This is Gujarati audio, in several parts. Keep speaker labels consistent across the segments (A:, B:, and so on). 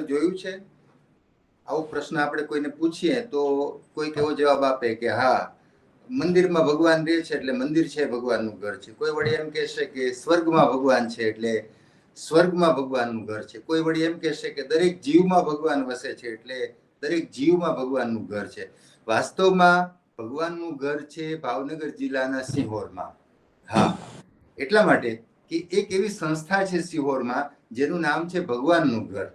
A: જોયું છે? આવો પ્રશ્ન આપણે કોઈને પૂછીએ તો કોઈ કેવો જવાબ આપે કે, હા, મંદિરમાં ભગવાન રહે છે એટલે મંદિર છે, ભગવાનનું ઘર છે. કોઈ વળી એમ કહેશે કે, સ્વર્ગમાં ભગવાન છે એટલે સ્વર્ગમાં ભગવાનનું ઘર છે. કોઈ વળી એમ કહેશે કે, દરેક જીવમાં ભગવાન વસે છે એટલે દરેક જીવમાં ભગવાનનું ઘર છે. વાસ્તવમાં ભગવાનનું ઘર છે ભાવનગર જિલ્લાના સિંહોરમાં. હા. એટલા માટે કે એક એવી સંસ્થા છે સિહોરમાં જેનું નામ છે ભગવાનનું ઘર.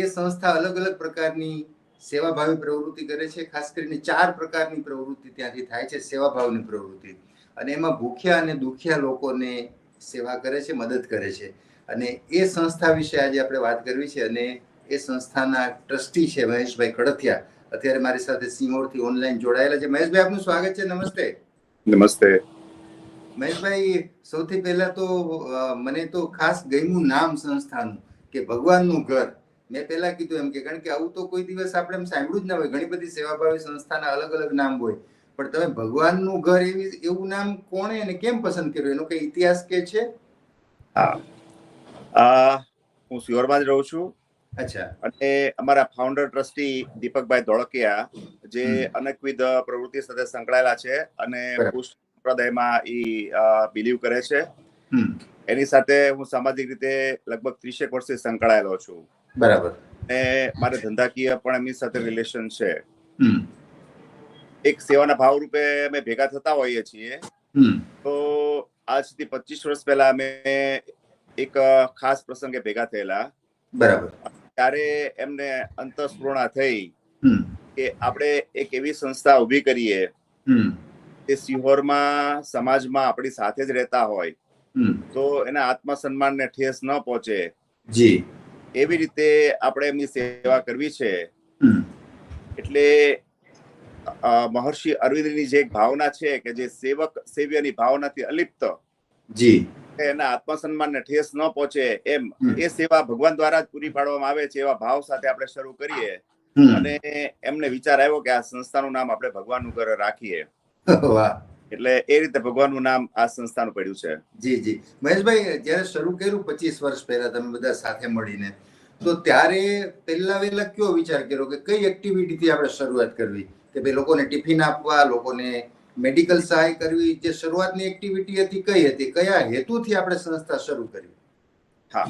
A: એ સંસ્થા અલગ અલગ પ્રકારની સેવાભાવી પ્રવૃત્તિ કરે છે. ખાસ કરીને ચાર પ્રકારની પ્રવૃત્તિ ત્યાંથી થાય છે સેવાભાવની પ્રવૃત્તિ. અને એમાં ભૂખ્યા અને દુખિયા લોકોને સેવા કરે છે મદદ કરે છે. અને એ સંસ્થા વિશે આજે આપણે વાત કરવી છે અને એ સંસ્થાના ટ્રસ્ટી છે મહેશભાઈ કડથિયા. અત્યારે મારી સાથે સિંહોરથી ઓનલાઈન જોડાયેલા છે. મહેશભાઈ આપનું સ્વાગત છે. નમસ્તે.
B: નમસ્તે.
A: મહેશભાઈ સૌથી પહેલા તો મને તો ખાસ ગમ્યું નામ સંસ્થાનું કે ભગવાનનું ઘર. મેં પહેલા કીધું એમ કે કારણ કે આવું તો કોઈ દિવસ આપણે એમ સાંભળ્યું જ ના હોય. ઘણી બધી સેવાભાવી સંસ્થાના અલગ અલગ નામ હોય. પણ તમે ભગવાનનું ઘર એવી એવું નામ કોણે અને કેમ પસંદ કર્યું? એનો કઈ ઇતિહાસ કે છે?
B: હા. હું સિયોરમાં જ રહું છું.
A: અચ્છા.
B: અને અમારા ફાઉન્ડર ટ્રસ્ટી દીપકભાઈ ધોળકિયા જે અનેકવિધ પ્રવૃત્તિ સાથે સંકળાયેલા છે અને પુષ્ટ સંપ્રદાયમાં ઈ બિલીવ કરે છે. એની સાથે હું સામાજિક રીતે લગભગ ત્રીસેક વર્ષથી સંકળાયેલો છું.
A: બરાબર.
B: ને મારે ધંધાકીય પણ એમની સાથે રિલેશન છે. એક સેવાના ભાવ રૂપે અમે ભેગા થતા હોઈએ છીએ.
A: તો
B: તો આજથી પચીસ વર્ષ પહેલા અમે એક ખાસ પ્રસંગે ભેગા થયેલા.
A: બરાબર.
B: ત્યારે એમને અંતસ્પૂર્ણા થઈ કે આપણે એક એવી સંસ્થા ઊભી કરીએ. કે સિહોરમાં સમાજમાં આપણી સાથે જ રહેતા હોય. તો એના આત્મસન્માનને ઠેસ ન પહોંચે.
A: જી.
B: એવી રીતે આપણે એમની સેવા કરવી છે. એટલે મહર્ષિ અરવિંદની જે એક ભાવના છે કે જે સેવક સેવ્યની ભાવનાથી અલિપ્ત
A: જી.
B: એના આત્મસન્માનને ઠેસ ન પહોંચે એમ એ સેવા ભગવાન દ્વારા જ પૂરી પાડવામાં આવે છે એવા ભાવ સાથે આપણે શરૂ કરીએ. અને એમને વિચાર આવ્યો કે આ સંસ્થાનું નામ આપણે ભગવાનનું ઘર રાખીએ.
A: વાહ.
B: એટલે એ રીતે ભગવાનનું નામ આ સંસ્થાનું પડ્યું છે.
A: જી જી. મહેશભાઈ જ્યારે શરૂ કર્યું પચીસ વર્ષ પહેલા તમે બધા સાથે મળીને તો ત્યારે પહેલા વહેલા કયો વિચાર કર્યો કે કઈ એક્ટિવિટીથી આપણે શરૂઆત કરવી? કે ભાઈ લોકોને ટિફિન આપવા લોકોને મેડિકલ સહાય કરવી જે શરૂઆતની એક્ટિવિટી હતી કઈ હતી? કયા હેતુથી આપણે સંસ્થા શરૂ કરી?
B: હા.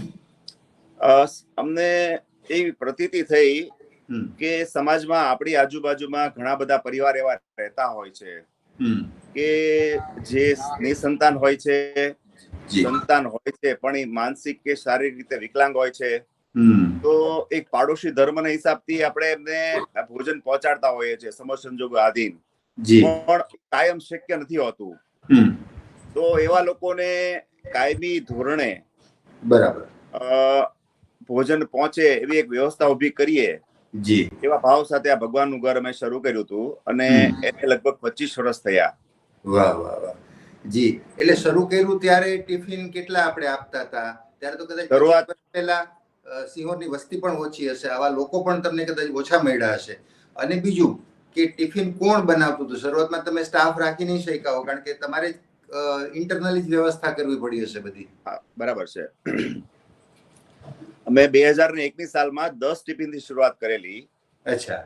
B: અમને એવી પ્રતીતિ થઈ કે સમાજમાં આપણી આજુબાજુમાં ઘણા બધા પરિવાર એવા રહેતા હોય છે. કે જે નિસંતાન હોય છે સંતાન હોય છે પણ એ માનસિક કે શારીરિક રીતે વિકલાંગ હોય છે તો એક પાડોશી ધર્મના હિસાબથી આપણે એમને ભોજન પહોંચાડતા હોઈએ છીએ સમજ સંજોગો આધીન.
A: જી.
B: પણ કાયમ શક્ય નથી હોતું. તો એવા લોકોને કાયમી ધોરણે
A: બરાબર.
B: ભોજન પહોંચે એવી એક વ્યવસ્થા ઊભી કરીએ
A: જી.
B: એવા ભાવ સાથે આ ભગવાનનું ઘર અમે શરૂ કર્યું હતું અને. એને લગભગ પચીસ વર્ષ થયા.
A: વાહ વાહ વાહ. જી. એટલે શરૂ કર્યું ત્યારે ટિફિન કેટલા આપણે આપતા હતા? ત્યારે તો કદાચ
B: શરૂઆત-
A: પહેલા સિંહોની વસ્તી પણ ઓછી હશે. આવા લોકો પણ તમને કદાચ ઓછા મળ્યા હશે. અને બીજું કે ટિફિન કોણ બનાવતું હતું? શરૂઆતમાં તમે સ્ટાફ રાખી નહીં શક્યા કારણ કે તમારે ઇન્ટરનલી જ વ્યવસ્થા કરવી પડી હશે બધી.
B: બરાબર છે. અમે બે હજાર ને એકની સાલમાં દસ ટિફિનથી શરૂઆત કરેલી.
A: અચ્છા.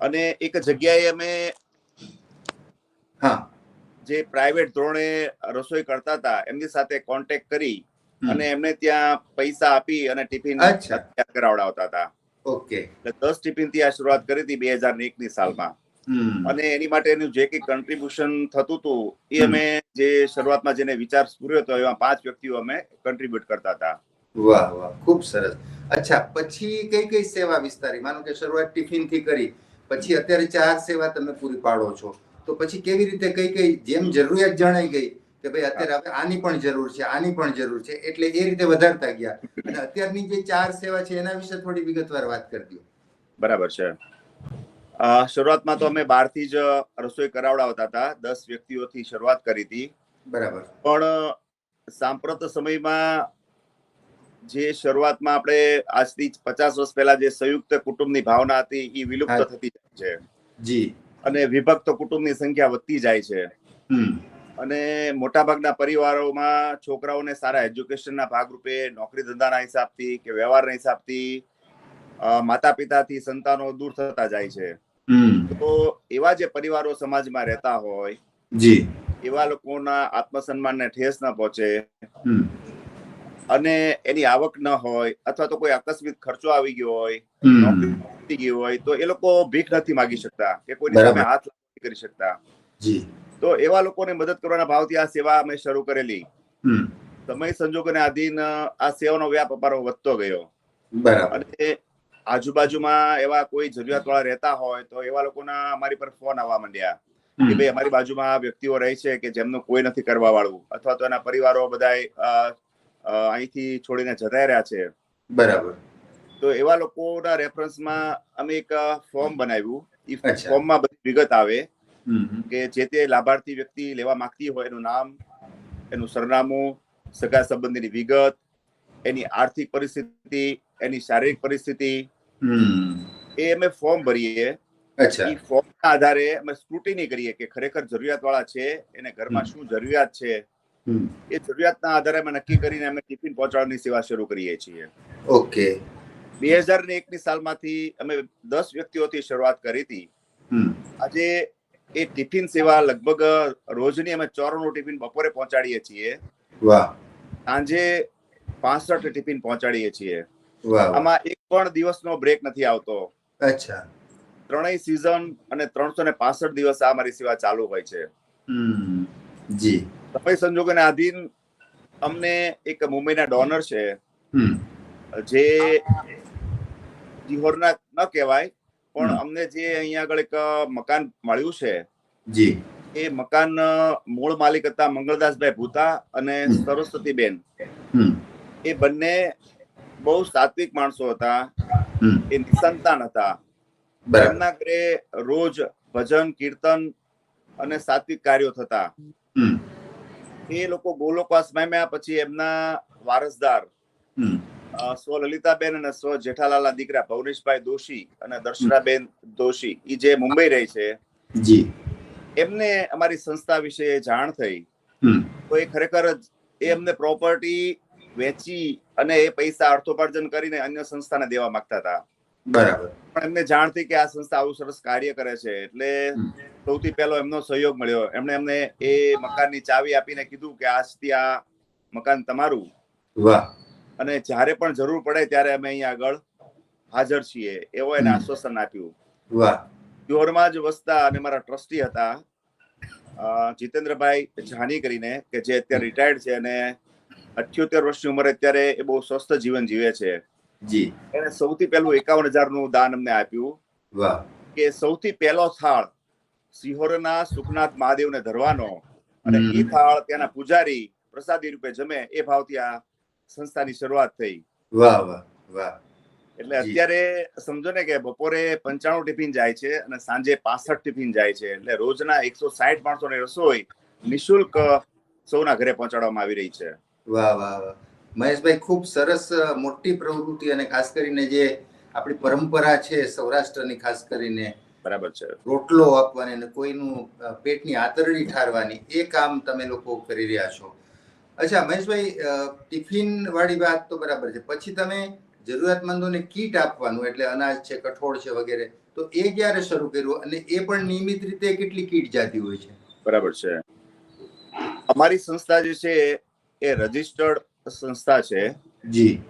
B: અને એક જગ્યાએ અમે
A: હા.
B: જે પ્રાઇવેટ ધોરણે રસોઈ કરતા હતા એમની સાથે કોન્ટેક્ટ કરી અને એમને ત્યાં પૈસા આપી અને ટિફિન કરાવડાવતા હતા.
A: ઓકે.
B: દસ ટિફિનથી આ શરૂઆત કરી હતી બે હજાર એકની સાલમાં. અને એની માટેનું જે કઈ કન્ટ્રીબ્યુશન થતું હતું એ અમે જે શરૂઆતમાં જેને વિચાર પૂર્યો હતો એમાં પાંચ વ્યક્તિઓ અમે કન્ટ્રીબ્યુટ કરતા હતા.
A: વાહ વાહ ખૂબ સરસ. અચ્છા પછી કઈ કઈ સેવા વિસ્તારી? માનો કે શરૂઆત ટિફિનથી કરી પછી અત્યારે ચાર સેવા તમે પૂરી પાડો છો. તો પછી કેવી રીતે કઈ કઈ જેમ જરૂરિયાત જણાઈ ગઈ કે ભાઈ અત્યારે આપણે આની પણ જરૂર છે આની પણ જરૂર છે એટલે એ રીતે વધારતા ગયા. અને અત્યારની જે ચાર સેવા છે એના વિશે થોડી વિગતવાર વાત કરી દો.
B: બરાબર છે. શરૂઆતમાં તો અમે બહારથી જ રસોઈ કરાવડાવતા હતા. દસ વ્યક્તિઓથી શરૂઆત કરી હતી.
A: બરાબર.
B: પણ સાંપ્રત સમયમાં જે શરૂઆતમાં આપણે આજથી પચાસ વર્ષ પહેલા જે સંયુક્ત કુટુંબની ભાવના હતી એ વિલુપ્ત થતી જાય છે.
A: જી.
B: અને વિભક્ત કુટુંબની સંખ્યા વધતી જાય છે. અને મોટાભાગના પરિવારોમાં છોકરાઓને સારા એજ્યુકેશનના ભાગરૂપે નોકરી ધંધાના હિસાબથી કે વ્યવહારના હિસાબથી માતા પિતાથી સંતાનો દૂર થતા જાય છે.
A: હમ.
B: તો એવા જે પરિવારો સમાજમાં રહેતા હોય
A: જી.
B: એવા લોકોના આત્મસન્માનને ઠેસ ન પહોંચે. અને એની આવક ન હોય અથવા તો કોઈ આકસ્મિક ખર્ચો આવી ગયો હોય નોકરી ગઈ હોય તો એ લોકો ભીખ નથી માગી શકતા કે કોઈની સામે હાથ કરી શકતા. તો એવા લોકોને મદદ કરવાના ભાવથી આ સેવા અમે શરૂ કરેલી. સમય સંજોગોને આધીન આ સેવાનો વ્યાપ અમારો વધતો ગયો.
A: બરાબર.
B: અને આજુબાજુમાં એવા કોઈ જરૂરિયાત વાળા રહેતા હોય તો એવા લોકોના અમારી પર ફોન આવવા માંડ્યા. કે ભાઈ અમારી બાજુમાં વ્યક્તિઓ રહે છે કે જેમનું કોઈ નથી કરવા વાળું અથવા તો એના પરિવારો બધા અહીંથી છોડીને જતા રહ્યા છે.
A: બરાબર.
B: તો એવા લોકોના રેફરન્સમાં અમે એક ફોર્મ બનાવ્યું. એ ફોર્મમાં બધી વિગત આવે. કે જે તે લાભાર્થી વ્યક્તિ લેવા માંગતી હોય એનું નામ એનું સરનામું સગા સંબંધીની વિગત એની આર્થિક પરિસ્થિતિ એની શારીરિક પરિસ્થિતિ એ અમે ફોર્મ ભરીએ.
A: ફોર્મ
B: એ ફોર્મના આધારે અમે સ્ક્રુટિની કરીએ કે ખરેખર જરૂરિયાત વાળા છે એને ઘરમાં શું જરૂરિયાત છે એ જરૂરિયાતના આધારે અમે નક્કી કરીને અમે ટિફિન પહોંચાડવાની સેવા શરૂ કરીએ છીએ.
A: ઓકે.
B: બે હજાર ને એકની સાલમાંથી અમે દસ વ્યક્તિઓથી શરૂઆત કરી હતી. આજે એ ટિફિન સેવા લગભગ રોજની અમે ચોરનું ટિફિન બપોરે પહોંચાડીએ છીએ.
A: વાહ.
B: સાંજે પાસઠ ટિફિન પહોંચાડીએ છીએ. આમાં એક પણ દિવસનો બ્રેક નથી આવતો.
A: અચ્છા.
B: ત્રણેય સિઝન અને ત્રણસો ને પાસઠ દિવસ આ અમારી સેવા ચાલુ હોય છે.
A: જી.
B: સમય સંજોગોને આધીન અમને એક મુંબઈના ડોનર છે. જે જીહોરના ન કહેવાય પણ અમને જે અહીંયા આગળ એક મકાન મળ્યું છે
A: જી.
B: એ મકાન મૂળ માલિક હતા મંગળદાસભાઈ ભૂતા અને
A: સરસ્વતી
B: સરસ્વતીબેન. એ બંને બહુ સાત્વિક માણસો હતા. એ નિસંતાન હતા. એમના ઘરે રોજ ભજન કીર્તન અને સાત્વિક કાર્યો થતા. એ લોકો ગોલોકવાસ પામ્યા પછી એમના વારસદાર સ્વ લલિતાબેન અને સ્વ જેઠાલાલના દીકરા ભવનેશભાઈ દોશી અને દર્શનાબેન દોશી એ જે મુંબઈ રહી છે
A: જી.
B: એમને અમારી સંસ્થા વિશે જાણ થઈ. તો એ ખરેખર જ એ અમને પ્રોપર્ટી વેચી અને એ પૈસા અર્થોપાર્જન કરીને અન્ય સંસ્થાને દેવા માંગતા હતા.
A: બરાબર.
B: પણ એમને જાણ થઈ કે આ સંસ્થા આવું સરસ કાર્ય કરે છે એટલે સૌથી પહેલો એમનો સહયોગ મળ્યો. એમણે એમને એ મકાનની ચાવી આપીને કીધું કે આજથી આ મકાન તમારું.
A: વાહ.
B: અને જ્યારે પણ જરૂર પડે ત્યારે અમે અહીંયા આગળ હાજર છીએ. એવો એને આશ્વાસન આપ્યું.
A: વાહ.
B: પ્યોરમાં જ વસતા અને મારા ટ્રસ્ટી હતા જીતેન્દ્રભાઈ જાની કરીને કે જે અત્યારે રિટાયર્ડ છે અને અઠ્યોતેર વર્ષની ઉંમરે અત્યારે એ બહુ સ્વસ્થ જીવન જીવે છે.
A: જી.
B: એને સૌથી પહેલું એકાવનનું દાન અમને આપ્યું.
A: વાહ.
B: કે સૌથી પહેલો થાળ સિહોરના સુખનાથ મહાદેવને ધરવાનો અને એ થાળ ત્યાંના પૂજારી પ્રસાદી રૂપે જમે એ ભાવથી આ સંસ્થાની શરૂઆત થઈ.
A: વાહ વાહ વાહ.
B: એટલે અત્યારે સમજો ને કે બપોરે પંચાણું ટિફિન જાય છે અને સાંજે પાસઠ ટિફિન જાય છે. એટલે રોજના એકસો સાઠ માણસોની રસોઈ નિશુલ્ક સૌના ઘરે પહોંચાડવામાં આવી રહી છે.
A: વાહ વાહ વાહ. મહેશભાઈ ખૂબ સરસ મોટી પ્રવૃત્તિ અને ખાસ કરીને જે આપણી પરંપરા છે સૌરાષ્ટ્રની ખાસ કરીને
B: બરાબર છે.
A: રોટલો આપવાની અને કોઈનું પેટની આતરડી ઠારવાની એ કામ તમે લોકો કરી રહ્યા છો. અચ્છા મહેશભાઈ ટિફિન વાળી વાત તો બરાબર છે. પછી તમે જરૂરિયાતમંદોને કીટ આપવાનું એટલે અનાજ છે કઠોળ છે વગેરે તો એ ક્યારે શરૂ કર્યું અને એ પણ નિયમિત રીતે કેટલી કીટ જાતી હોય છે?
B: બરાબર છે. અમારી સંસ્થા જે છે એ રજિસ્ટર્ડ સંસ્થા છે.
A: જી.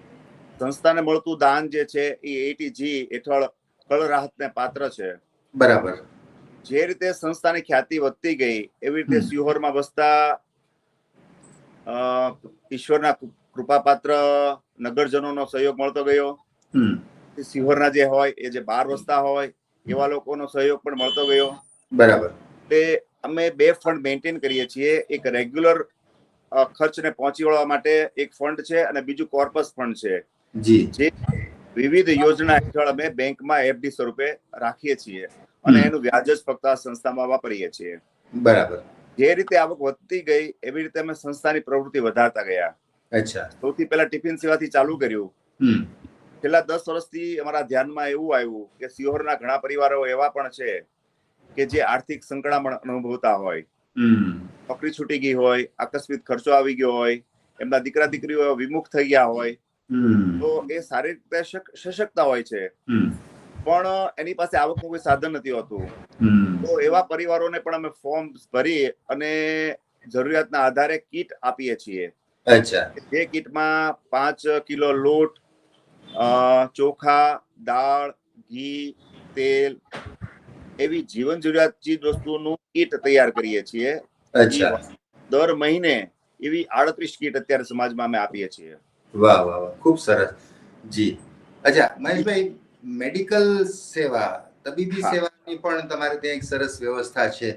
B: સંસ્થાને મળતું દાન જે છે એ એટીજી હેઠળ કળ રાહતને પાત્ર છે.
A: બરાબર.
B: જે રીતે સંસ્થાની ખ્યાતિ વધતી ગઈ એવી રીતે સિહોરમાં વસતા ઈશ્વરના કૃપાપાત્ર નગરજનોનો સહયોગ મળતો ગયો. સિહોરના જે હોય એ જે બહાર વસતા હોય એવા લોકોનો સહયોગ પણ મળતો ગયો.
A: બરાબર.
B: તે અમે બે ફંડ મેન્ટેન કરીએ છીએ. એક રેગ્યુલર ખર્ચને પહોંચી વળવા માટે એક ફંડ છે અને બીજું કોર્પસ ફંડ છે.
A: જે.
B: વિવિધ યોજના હેઠળ અમે બેંકમાં એફડી સ્વરૂપે રાખીએ છીએ અને એનું વ્યાજ જ ફક્ત આ સંસ્થામાં વાપરીએ છીએ.
A: બરાબર.
B: જે રીતે આવક વધતી ગઈ એવી રીતે અમે સંસ્થાની પ્રવૃત્તિ વધારતા ગયા.
A: અચ્છા.
B: સૌથી પહેલા ટિફિન સેવાથી ચાલુ કર્યું. છેલ્લા દસ વર્ષથી અમારા ધ્યાનમાં એવું આવ્યું કે સિહોરના ઘણા પરિવારો એવા પણ છે કે જે આર્થિક સંકળામણ અનુભવતા હોય. નોકરી છૂટી ગઈ હોય આકસ્મિક ખર્ચો આવી ગયો હોય એમના દીકરા દીકરીઓ વિમુખ થઈ ગયા હોય તો એ સારી રીતે શક- સશક્ત હોય છે. પણ એની પાસે આવકનું કોઈ સાધન નથી હોતું. તો એવા પરિવારોને પણ અમે ફોર્મ ભરી અને જરૂરિયાતના આધારે કીટ આપીએ છીએ. જે કીટમાં પાંચ કિલો લોટ અ, ચોખા દાળ ઘી તેલ એવી જીવન જરૂરિયાત ચીજ વસ્તુનું કીટ તૈયાર કરીએ છીએ.
A: અચ્છા.
B: દર મહિને એવી આડત્રીસ કીટ અત્યારે સમાજમાં અમે આપીએ છીએ.
A: વાહ વાહ વાહ ખૂબ સરસ. જી. અચ્છા મહેશભાઈ મેડિકલ સેવા તબીબી સેવાની પણ તમારે ત્યાં એક સરસ વ્યવસ્થા છે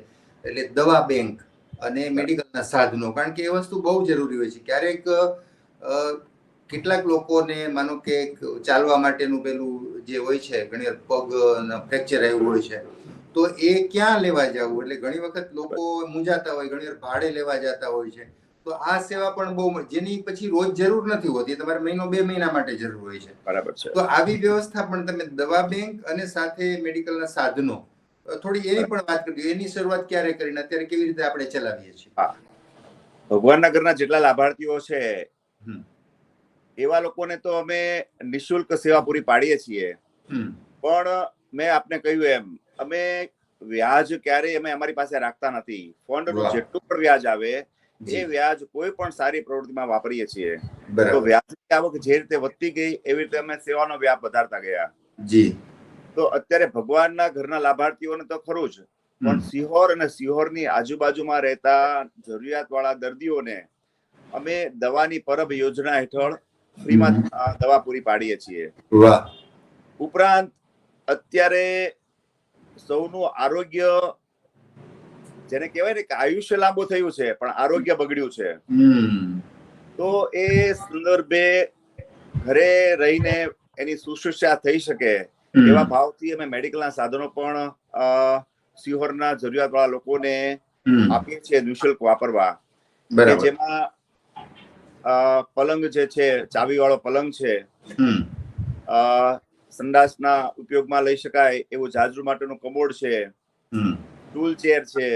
A: એટલે દવા બેંક અને મેડિકલના સાધનો. કારણ કે એ વસ્તુ બહુ જરૂરી હોય છે. ક્યારેક કેટલાક લોકોને માનો કે ચાલવા માટેનું પેલું જે હોય છે ઘણી પગ ફ્રેક્ચર આવ્યું હોય છે. તો એ ક્યાં લેવા જવું? એટલે ઘણી વખત લોકો મૂંઝાતા હોય ઘણી વાર ભાડે લેવા જતા હોય છે. તો આ સેવા પણ બહુ જેની પછી રોજ જરૂર નથી હોતી તમારે મહિનો બે મહિના માટે જરૂર હોય છે.
B: બરાબર છે.
A: તો આવી વ્યવસ્થા પણ તમે દવા બેંક અને સાથે મેડિકલના સાધનો થોડી એની પણ વાત કરી એની શરૂઆત ક્યારે કરીને અત્યારે કેવી રીતે આપણે ચલાવીએ છીએ?
B: ભગવાનના ઘરના જેટલા લાભાર્થીઓ છે. એવા લોકોને તો અમે નિશુલ્ક સેવા પૂરી પાડીએ છીએ. પણ મેં આપને કહ્યું એમ અમે વ્યાજ ક્યારેય અમે અમારી પાસે રાખતા નથી. ફંડનું. જેટલું પણ વ્યાજ આવે એ વ્યાજ કોઈ પણ સારી પ્રવૃત્તિમાં વાપરીએ છીએ. તો વ્યાજની આવક જે રીતે વધતી ગઈ એવી રીતે અમે સેવાનો વ્યાપ વધારતા ગયા.
A: જી.
B: તો અત્યારે ભગવાનના ઘરના લાભાર્થીઓને તો ખરું જ પણ સિહોર અને સિહોરની આજુબાજુમાં રહેતા જરૂરિયાત વાળા દર્દીઓને અમે દવાની પરબ યોજના હેઠળ ફ્રીમાં. દવા પૂરી પાડીએ છીએ. ઉપરાંત અત્યારે સૌનું આરોગ્ય જેને કહેવાય ને કે આયુષ્ય લાંબુ થયું છે પણ આરોગ્ય બગડ્યું છે. તો એ સંદર્ભે ઘરે રહીને એની સુશ્રુષા થઈ શકે. એવા ભાવથી અમે મેડિકલના સાધનો પણ સિહોરના જરૂરિયાતવાળા લોકોને. આપીએ છીએ નિઃશુલ્ક વાપરવા. જેમાં પલંગ જે છે ચાવી વાળો પલંગ છે સંડાસના ઉપયોગમાં લઈ શકાય એવો જાજુ માટેનો કમોડ છે ટૂલ ચેર છે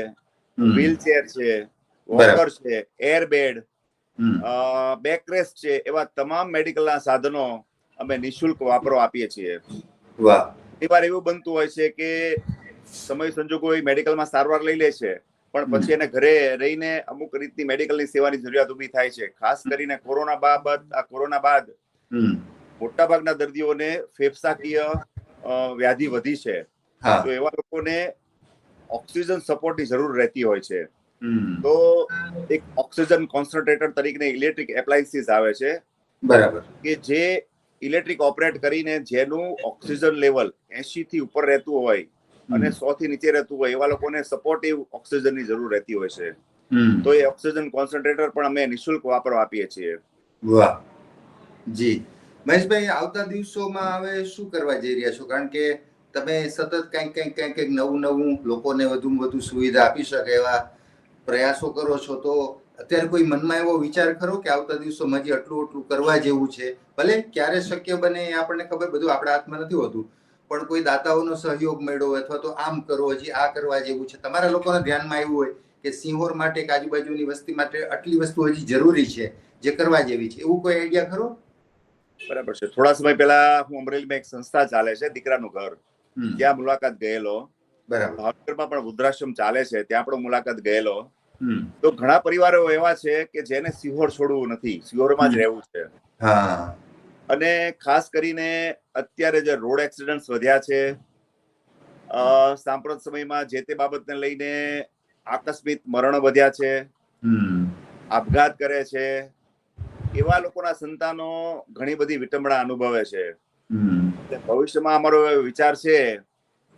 B: વ્હીલ ચેર છે વોકર છે એર બેડ બેકરેસ્ટ છે એવા તમામ મેડિકલના સાધનો અમે નિઃશુલ્ક વાપરો આપીએ છીએ.
A: વાહ.
B: વાર એવું બનતું હોય છે કે સમય સંજોગો એ મેડિકલમાં સારવાર લઈ લે છે પણ પછી એને ઘરે રહીને અમુક રીતની મેડિકલની સેવાની જરૂરિયાત ઊભી થાય છે. ખાસ કરીને કોરોના બાબત આ કોરોના બાદ. મોટાભાગના દર્દીઓને ફેફસાકીય વ્યાધિ વધી છે. તો એવા લોકોને ઓક્સિજન સપોર્ટની જરૂર રહેતી હોય છે. તો એક ઓક્સિજન કોન્સન્ટ્રેટર તરીકે ઇલેક્ટ્રિક એપ્લાયન્સીસ આવે છે.
A: બરાબર.
B: કે જે ઇલેક્ટ્રિક ઓપરેટ કરીને જેનું ઓક્સિજન લેવલ એસી થી ઉપર રહેતું હોય અને સો થી નીચે રહેતું હોય એવા લોકોને સપોર્ટિવ ઓક્સિજનની જરૂર રહેતી હોય છે. તો એ ઓક્સિજન કોન્સન્ટ્રેટર પણ અમે નિઃશુલ્ક વાપરવા આપીએ છીએ.
A: વાહ. જી. મહેશભાઈ, આવતા દિવસોમાં હવે શું કરવા જઈ રહ્યા છો? કારણ કે તમે સતત કંઈક કંઈક કંઈક કંઈક નવું નવું લોકોને વધુમાં વધુ સુવિધા આપી શકે એવા પ્રયાસો કરો છો. તો અત્યારે કોઈ મનમાં એવો વિચાર ખરો કે આવતા દિવસોમાં હજી આટલું આટલું કરવા જેવું છે? ભલે ક્યારે શક્ય બને એ આપણને ખબર, બધું આપણા હાથમાં નથી હોતું. પણ કોઈ દાતાઓનો સહયોગ મળ્યો અથવા તો આમ કરો હજી આ કરવા જેવું છે. તમારા લોકોના ધ્યાનમાં આવ્યું હોય કે સિંહોર માટે કે આજુબાજુની વસ્તી માટે આટલી વસ્તુ હજી જરૂરી છે, જે કરવા જેવી છે. એવું કોઈ આઈડિયા ખરો?
B: બરાબર છે. થોડા સમય પહેલા હું અમરેલીમાં એક સંસ્થા ચાલે છે દીકરાનું ઘર. ત્યાં મુલાકાત ગયેલો. ભાવનગરમાં પણ વૃદ્ધાશ્રમ ચાલે છે ત્યાં પણ મુલાકાત ગયેલો. તો ઘણા પરિવારો એવા છે કે જેને સિહોર છોડવું નથી સિહોરમાં જ રહેવું છે. અને ખાસ કરીને અત્યારે જે રોડ એક્સિડન્ટ વધ્યા છે સાંપ્રત સમયમાં જે તે બાબતને લઈને આકસ્મિક મરણો વધ્યા છે. આપઘાત કરે છે. એવા લોકોના સંતાનો ઘણી બધી વિટંબણા અનુભવે છે. ભવિષ્યમાં અમારો વિચાર છે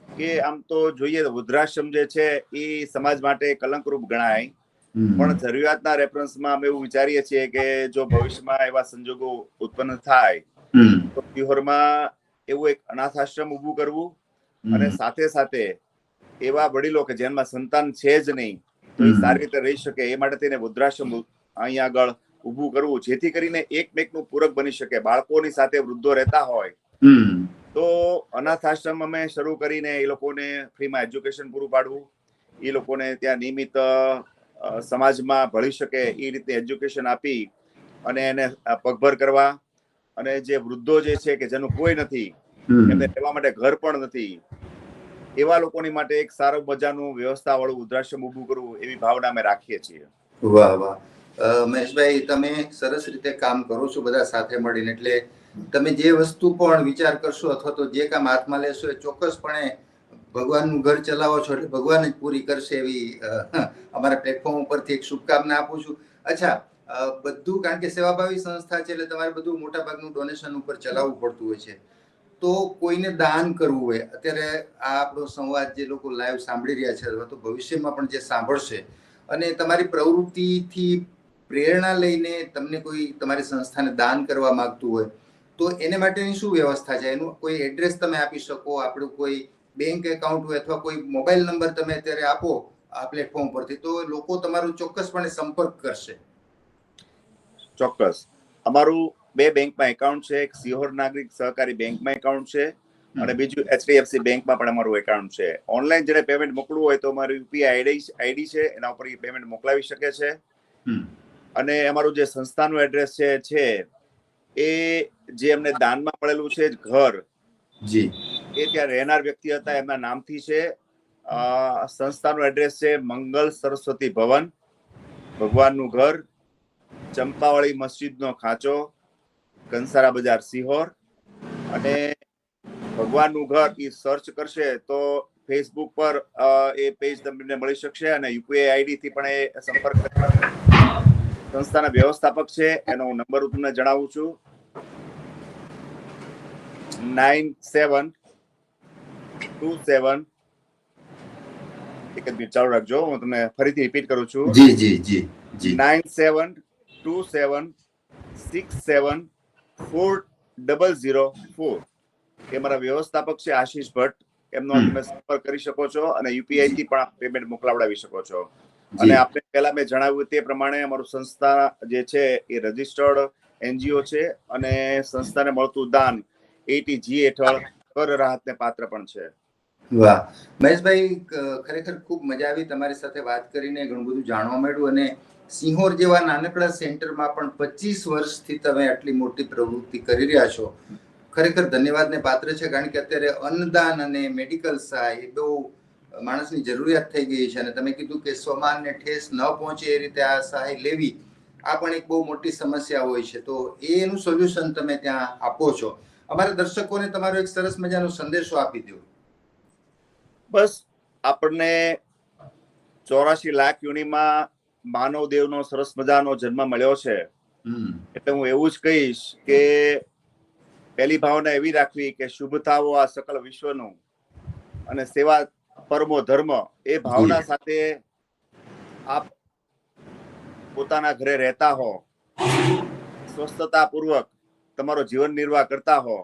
B: કે આમ તો જોઈએ વૃદ્ધાશ્રમ જે છે એ સમાજ માટે કલંકરૂપ ગણાય. પણ જરૂરિયાતના રેફરન્સમાં અમે એવું વિચારીએ છીએ કે જો ભવિષ્યમાં એવા સંજોગો ઉત્પન્ન થાય તો શિહોરમાં એવું એક અનાથ આશ્રમ ઊભું કરવું અને સાથે સાથે એવા વડીલો કે જેમાં સંતાન છે જ નહીં તો એ સારી રીતે રહી શકે. એ માટે તેને વૃદ્ધાશ્રમ અહીંયા આગળ ઊભું કરવું જેથી કરીને એકમેકનું પૂરક બની શકે. બાળકોની સાથે વૃદ્ધો રહેતા હોય તો અનાથ આશ્રમ અમે શરૂ કરીને એ લોકોને ફ્રીમાં એજ્યુકેશન પૂરું પાડવું. એ લોકોને ત્યાં નિયમિત સમાજમાં ભળી શકે એ રીતે એજ્યુકેશન આપી અને એને પગભર કરવા. અને જે વૃદ્ધો જે છે કે જેનું કોઈ નથી. એમને રહેવા માટે ઘર પણ નથી એવા લોકોની માટે એક સારું મજાનું વ્યવસ્થા વાળું વૃદ્ધાશ્રમ ઊભું કરવું એવી ભાવના અમે રાખીએ છીએ.
A: વાહ વાહ. મહેશભાઈ, તમે સરસ રીતે કામ કરો છો બધા સાથે મળીને. એટલે તમે જે વસ્તુ પણ વિચાર કરશો અથવા તો જે કામ હાથમાં લેશો એ ચોક્કસપણે ભગવાનનું ઘર ચલાવો છો એટલે ભગવાન જ પૂરી કરશે એવી અમારા પ્લેટફોર્મ ઉપરથી એક શુભકામના આપું છું. અચ્છા બધું કારણ કે સેવાભાવી સંસ્થા છે એટલે તમારે બધું મોટાભાગનું ડોનેશન ઉપર ચલાવવું પડતું હોય છે. તો કોઈને દાન કરવું હોય, અત્યારે આ આપણો સંવાદ જે લોકો લાઈવ સાંભળી રહ્યા છે અથવા તો ભવિષ્યમાં પણ જે સાંભળશે અને તમારી પ્રવૃત્તિથી પ્રેરણા લઈને તમને કોઈ તમારી સંસ્થાને દાન કરવા માંગતું હોય તો એને માટેની શું વ્યવસ્થા છે? એનું કોઈ એડ્રેસ તમે આપી શકો આપણું કોઈ બેંક એકાઉન્ટ હોય અથવા કોઈ મોબાઈલ નંબર તમે અત્યારે આપો આ પ્લેટફોર્મ પરથી તો લોકો તમારું ચોક્કસપણે સંપર્ક કરશે.
B: ચોક્કસ. અમારું બે બેંકમાં એકાઉન્ટ છે એક સિહોર નાગરિક સહકારી બેંકમાં એકાઉન્ટ છે અને બીજું એચડીએફસી બેંકમાં પણ અમારું એકાઉન્ટ છે. ઓનલાઈન જ્યારે પેમેન્ટ મોકલવું હોય તો અમારું યુપીઆઈ આઈડી આઈડી છે એના ઉપર પેમેન્ટ મોકલાવી શકે છે. અને અમારું જે સંસ્થાનું એડ્રેસ છે છે એ જે એમને દાનમાં મળેલું છે ઘર.
A: જી.
B: એ ત્યાં રહેનાર વ્યક્તિ હતા એમના નામથી છે. સંસ્થાનું એડ્રેસ છે મંગલ સરસ્વતી ભવન. ભગવાનનું ઘર. ચંપાવાળી મસ્જિદનો ખાંચો. કંસારા બજાર સિહોર. અને ભગવાનનું ઘર એ સર્ચ કરશે તો ફેસબુક પર એ પેજ તમને મળી શકશે અને યુપીઆઈ આઈડી થી પણ એ સંપર્ક. સંસ્થાના વ્યવસ્થાપક છે એનો હું નંબર હું તમને જણાવું છું. નાઇન સેવન ટુ સેવન એક જ મિનિટ ચાલુ રાખજો હું તમને ફરીથી રિપીટ કરું છું.
A: જી જી જી જી.
B: Nine seven two seven six seven four double zero four. એ મારા વ્યવસ્થાપક છે આશીષ ભટ્ટ. એમનો તમે સંપર્ક કરી શકો છો અને યુપીઆઈ થી પણ પેમેન્ટ મોકલાવડાવી શકો છો. અને આપણે પહેલા મેં જણાવ્યું તે પ્રમાણે અમારું સંસ્થા જે છે એ રજિસ્ટર્ડ એનજીઓ છે અને સંસ્થાને મળતું દાન એટી જી હેઠળ કર રાહતને પાત્ર પણ છે.
A: વાહ. મહેશભાઈ ખરેખર ખૂબ મજા આવી તમારી સાથે વાત કરીને, ઘણું બધું જાણવા મળ્યું અને સિંહોર જેવા નાનકડા સેન્ટરમાં પણ પચીસ વર્ષથી તમે આટલી મોટી પ્રવૃત્તિ કરી રહ્યા છો. ખરેખર ધન્યવાદને પાત્ર છે, કારણ કે અત્યારે અન્નદાન અને મેડિકલ સહાય એ બહુ માણસની જરૂરિયાત થઈ ગઈ છે અને તમે કીધું કે સ્વમાનને ઠેસ ન પહોંચે એ રીતે આ સહાય લેવી આ પણ એક બહુ મોટી સમસ્યા હોય છે. તો એનું સોલ્યુશન તમે ત્યાં આપો છો. અમારા દર્શકોને તમારો એક સરસ મજાનો સંદેશો આપી દો.
B: બસ આપણને ચોરાશી લાખ યુનિમાં માનવ દેવનો સરસ મજાનો જન્મ મળ્યો છે. એટલે હું એવું જ કહીશ કે પહેલી ભાવના એવી રાખવી કે શુભતાઓ આ સકલ વિશ્વનું. અને સેવા પરમો ધર્મ એ ભાવના સાથે આપ પોતાના ઘરે રહેતા હો સ્વસ્થતા પૂર્વક તમારો જીવન નિર્વાહ કરતા હો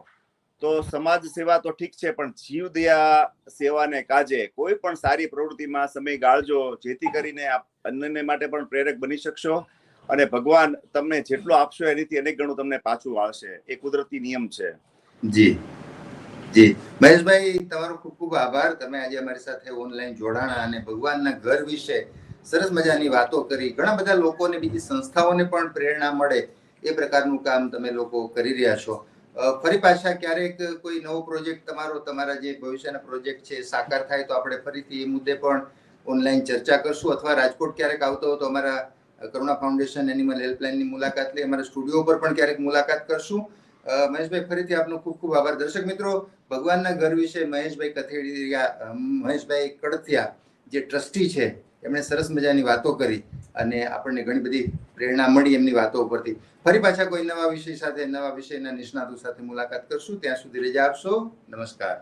B: તો સમાજ સેવા તો ઠીક છે પણ જીવ દયા સેવાને કાજે કોઈ પણ સારી પ્રવૃત્તિમાં સમય ગાળજો જેથી કરીને આપ અન્યને માટે પણ પ્રેરક બની શકશો અને ભગવાન તમને જેટલો આપશો એનીથી અનેક ગણું તમને પાછું આવશે એ કુદરતી નિયમ છે.
A: જી. જી. મહેશભાઈ, તમારો ખૂબ ખૂબ આભાર. તમે આજે અમારી સાથે ઓનલાઈન જોડાણા અને ભગવાનના ઘર વિશે સરસ મજાની વાતો કરી. ઘણા બધા લોકોને, બીજી સંસ્થાઓને પણ પ્રેરણા મળે એ પ્રકારનું કામ તમે લોકો કરી રહ્યા છો. ફરી પાછા ક્યારેક કોઈ નવો પ્રોજેક્ટ તમારો, તમારા જે ભવિષ્યના પ્રોજેક્ટ છે, સાકાર થાય તો આપણે ફરીથી એ મુદ્દે પણ ઓનલાઈન ચર્ચા કરશું. અથવા રાજકોટ ક્યારેક આવતો હોય તો અમારા કરુણા ફાઉન્ડેશન એનિમલ હેલ્પલાઇનની મુલાકાત લઈ અમારા સ્ટુડિયો પર પણ ક્યારેક મુલાકાત કરશું. મહેશભાઈ, ફરીથી આપનો ખૂબ ખૂબ આભાર. દર્શક મિત્રો, ભગવાનના ઘર વિશે મહેશભાઈ કથેડિયા મહેશભાઈ કડથિયા, જે ટ્રસ્ટી છે, એમણે સરસ મજાની વાતો કરી અને આપણને ઘણી બધી પ્રેરણા મળી એમની વાતો ઉપરથી. ફરી પાછા કોઈ નવા વિષય સાથે, નવા વિષયના નિષ્ણાતો સાથે મુલાકાત કરશું. ત્યાં સુધી રજા આપશો. નમસ્કાર.